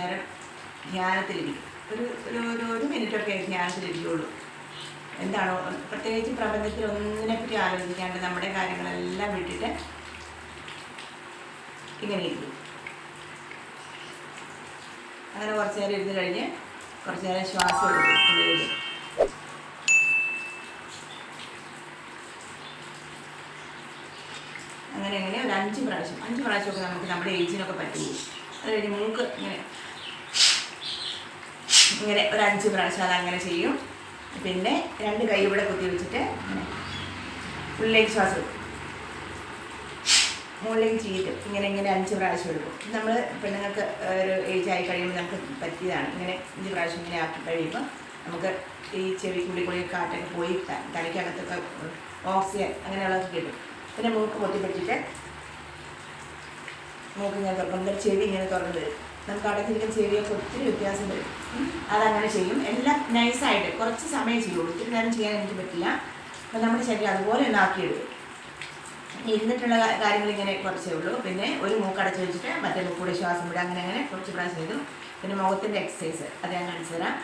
നേരം ധ്യാനത്തിലിരിക്കും. ഒരു ഒരു ഒരു ഒരു മിനിറ്റൊക്കെ ധ്യാനത്തിലിരിക്കുള്ളൂ. എന്താണോ പ്രത്യേകിച്ച് പ്രപഞ്ചത്തിൽ ഒന്നിനെ പറ്റി ആലോചിക്കാണ്ട് നമ്മുടെ കാര്യങ്ങളെല്ലാം വിട്ടിട്ട് ഇങ്ങനെ ഇരിക്കും. അങ്ങനെ കുറച്ച് നേരം ഇരുന്ന് കഴിഞ്ഞ് കുറച്ച് നേരം ശ്വാസം എടുക്കും അങ്ങനെ അങ്ങനെ ഒരു അഞ്ച് പ്രാവശ്യം അഞ്ച് പ്രാവശ്യമൊക്കെ നമുക്ക് നമ്മുടെ ഏജിനൊക്കെ പറ്റുള്ളൂ അത് കഴിഞ്ഞ് മൂക്ക് ഇങ്ങനെ. ഇങ്ങനെ ഒരു അഞ്ച് പ്രാവശ്യം അത് അങ്ങനെ ചെയ്യും. പിന്നെ രണ്ട് കൈ ഇവിടെ കുത്തി വെച്ചിട്ട് ഉള്ളിലേക്ക് ശ്വാസം മുകളിലേക്ക് ചെയ്തിട്ട് ഇങ്ങനെ ഇങ്ങനെ അഞ്ച് പ്രാവശ്യം എടുക്കും. നമ്മൾ പെണ്ണുങ്ങൾക്ക് ഒരു ഏജ് ആയി കഴിയുമ്പോൾ നമുക്ക് പറ്റിയതാണ്. ഇങ്ങനെ അഞ്ച് പ്രാവശ്യം ഇങ്ങനെ ആക്കി കഴിയുമ്പോൾ നമുക്ക് ഈ ചെവി കൂടി കാറ്റൊക്കെ പോയി തലയ്ക്കകത്തൊക്കെ ഓക്സിജൻ അങ്ങനെയുള്ളതൊക്കെ കിട്ടും. പിന്നെ മൂക്ക് പൊട്ടിപ്പിടിച്ചിട്ട് മൂക്ക് ഞാൻ തുറക്കും. നമ്മുടെ ചെവി ഇങ്ങനെ തുറന്ന് വരും നമുക്ക് അടച്ചിരിക്കുന്ന ചെവിയൊക്കെ ഒത്തിരി വ്യത്യാസം വരും. അതങ്ങനെ ചെയ്യും. എല്ലാം നൈസായിട്ട് കുറച്ച് സമയം ചെയ്യുള്ളൂ ഒത്തിരി നേരം ചെയ്യാൻ എനിക്ക് പറ്റില്ല. അപ്പം നമ്മുടെ ശരീരം അതുപോലെ ഒന്ന് ആക്കിയെടുക്കും. ഇരുന്നിട്ടുള്ള കാര്യങ്ങൾ ഇങ്ങനെ കുറച്ചേ ഉള്ളൂ. പിന്നെ ഒരു മൂക്ക് അടച്ച് വെച്ചിട്ട് മറ്റേ മൂക്കൂടെ ശ്വാസം വിടുക. അങ്ങനെ അങ്ങനെ കുറച്ച് പ്രാവശ്യം ചെയ്തു. പിന്നെ മുഖത്തിന്റെ എക്സസൈസ് അത് ഞാൻ കാണിച്ചു തരാം.